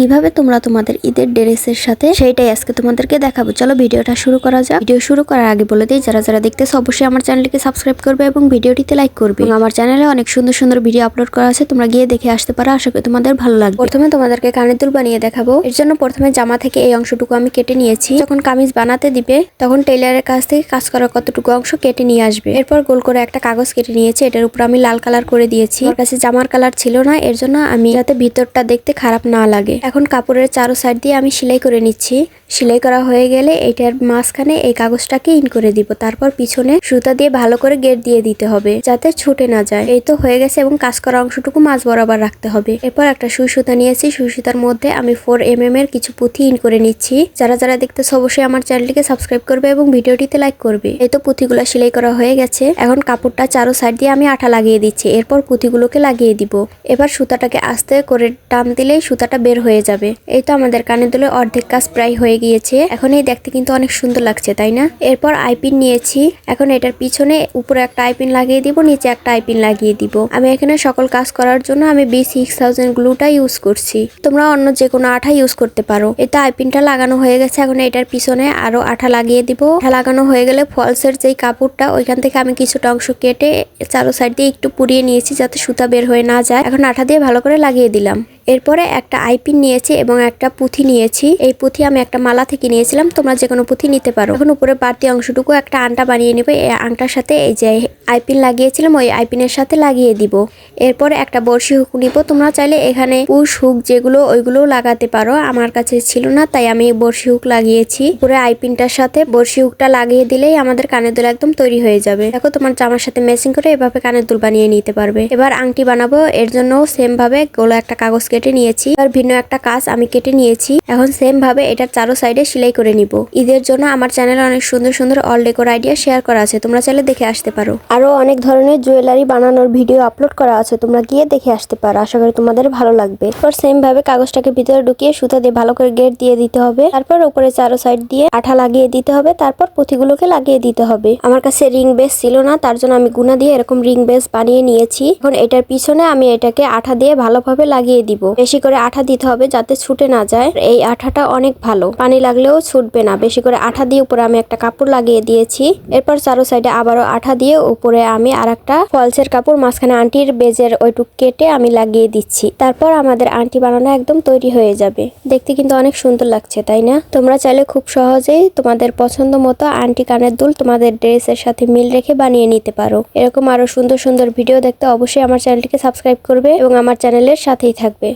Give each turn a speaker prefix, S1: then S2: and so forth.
S1: কীভাবে তোমরা তোমাদের ঈদের ড্রেসের সাথে সেইটাই আজকে তোমাদেরকে দেখাবো। চলো ভিডিওটা শুরু করা যাক। ভিডিও শুরু করার আগে বলে দিই, যারা যারা দেখতেছে অবশ্যই আমার চ্যানেলটিকে সাবস্ক্রাইব করবে এবং ভিডিওটিতে লাইক করবে। আমার চ্যানেলে অনেক সুন্দর সুন্দর ভিডিও আপলোড করা আছে, তোমরা গিয়ে দেখে আসতে পারো, আশা করি তোমাদের ভালো লাগবে। প্রথমে তোমাদেরকে কানের দুল বানিয়ে দেখাবো। এর জন্য প্রথমে জামা থেকে এই অংশটুকু আমি কেটে নিয়েছি। যখন কামিজ বানাতে দিবে, তখন টেইলারের কাছ থেকে কাজ করার কতটুকু অংশ কেটে নিয়ে আসবে। এরপর গোল করে একটা কাগজ কেটে নিয়েছি, এটার উপর আমি লাল কালার করে দিয়েছি। আমার কাছে জামার কালার ছিল না, এর জন্য আমি যাতে ভিতরটা দেখতে খারাপ না লাগে। এখন কাপড়ের চারো সাইড দিয়ে আমি সেলাই করে নিচ্ছি। সেলাই করা হয়ে গেলে এটার মাঝখানে এই কাগজটাকে ইন করে দিব। তারপর পিছনে সুতা দিয়ে ভালো করে গেট দিয়ে দিতে হবে, যাতে ছুটে না যায়। এই তো হয়ে গেছে এবং কাজ করা অংশটুকু মাছ বরাবর রাখতে হবে। এরপর একটা সুই সুতা নিয়েছি। সুই সুতার মধ্যে আমি ফোর এম এম এর কিছু পুঁথি ইন করে নিচ্ছি। যারা যারা দেখতেছে অবশ্যই আমার চ্যানেলটিকে সাবস্ক্রাইব করবে এবং ভিডিওটিতে লাইক করবে। এই তো পুঁথিগুলো সেলাই করা হয়ে গেছে। এখন কাপড়টা চারো সাইড দিয়ে আমি আঠা লাগিয়ে দিচ্ছি। এরপর পুঁথিগুলোকে লাগিয়ে দিব। এবার সুতাটাকে আস্তে করে টান দিলেই সুতাটা বের হয়ে যাবে। এই তো আমাদের কানে দুলে অর্ধেক কাজ প্রায় হয়ে গিয়েছে। এখন এই দেখতে কিন্তু অনেক সুন্দর লাগছে, তাই না? এরপর আইপিন নিয়েছি। এখন এটার পিছনে উপরে একটা আইপিন লাগিয়ে দিব, নিচে একটা আইপিন লাগিয়ে দিব। আমি এখানে সকল কাজ করার জন্য আমি বি সিক্স থাউজেন্ড গ্লুটা ইউজ করছি। তোমরা অন্য যে কোনো আঠা ইউজ করতে পারো। তো আইপিনটা লাগানো হয়ে গেছে। এখন এটার পিছনে আরও আঠা লাগিয়ে দিব। আঠা লাগানো হয়ে গেলে ফলসের যেই কাপড়টা, ওইখান থেকে আমি কিছুটা অংশ কেটে চারো সাইড দিয়ে একটু পুড়িয়ে নিয়েছি যাতে সুতা বের হয়ে না যায়। এখন আঠা দিয়ে ভালো করে লাগিয়ে দিলাম। এরপরে একটা আইপিন নিয়েছি এবং একটা পুঁথি নিয়েছি। এই পুঁথি আমি একটা মালা থেকে নিয়েছিলাম, তোমরা যে কোনো পুঁথি নিতে পারো। এখন উপরে বাড়তি অংশটুকু একটা আংটা বানিয়ে নেবে। এই আংটার সাথে এই যে আইপিন লাগিয়েছিলাম, ওই আইপিনের সাথে লাগিয়ে দিব। এরপরে একটা বর্ষি হুক নিব। তোমরা চাইলে এখানে পুশ হুক যেগুলো, ওইগুলোও লাগাতে পারো। আমার কাছে ছিল না, তাই আমি বর্ষি হুক লাগিয়েছি। উপরে আইপিনটার সাথে বর্ষি হুকটা লাগিয়ে দিলেই আমাদের কানের দুল একদম তৈরি হয়ে যাবে। দেখো তোমার জামার সাথে ম্যাচিং করে এভাবে কানের দুল বানিয়ে নিতে পারবে। এবার আংটি বানাবো। এর জন্য সেম ভাবে গোলা একটা কাগজ কেটে নিয়েছি। আর ভিন্ন একটা কাজ আমি কেটে নিয়েছি। এখন সেম ভাবে এটার চারো সাইডে সেলাই করে নিব। ঈদের জন্য আমার চ্যানেলে অনেক সুন্দর সুন্দর অল ডেকোর আইডিয়া শেয়ার করা আছে। তোমরা চাইলে দেখে আসতে পারো। আরও অনেক ধরনের জুয়েলারি বানানোর ভিডিও আপলোড করা আছে। তোমরা গিয়ে দেখে আসতে পারো। আশা করি তোমাদের ভালো লাগবে। এরপর সেম ভাবে কাগজটাকে ভিতরে ঢুকিয়ে সুতা দিয়ে ভালো করে গেট দিয়ে দিতে হবে। তারপর উপরে চারো সাইড দিয়ে আঠা লাগিয়ে দিতে হবে। তারপর পুঁথিগুলোকে লাগিয়ে দিতে হবে। আমার কাছে রিং বেস ছিল না, তার জন্য আমি গুনা দিয়ে এরকম রিং বেস বানিয়ে নিয়েছি। এখন এটার পিছনে আমি এটাকে আঠা দিয়ে ভালোভাবে লাগিয়ে দিব। বেশি করে আঠা দিতে হবে যাতে ছুটে না যায়। এই আঠাটা অনেক ভালো। পানি লাগলেও ছুটবে না। বেশি করে আঠা দিয়ে উপরে আমি একটা কাপড় লাগিয়ে দিয়েছি। এরপর চারো সাইডে আবারও আঠা দিয়ে উপরে আমি আর একটা ফলসের কাপড় মাঝখানে আন্টির বেজের ওইটুক কেটে আমি লাগিয়ে দিচ্ছি। তারপর আমাদের আন্টি বানানো একদম তৈরি হয়ে যাবে। দেখতে কিন্তু অনেক সুন্দর লাগছে, তাই না? তোমরা চাইলে খুব সহজেই তোমাদের পছন্দ মতো আন্টি কানের দুল তোমাদের ড্রেসের সাথে মিল রেখে বানিয়ে নিতে পারো। এরকম আরও সুন্দর সুন্দর ভিডিও দেখতে অবশ্যই আমার চ্যানেলটিকে সাবস্ক্রাইব করবে এবং আমার চ্যানেলের সাথেই থাকবে।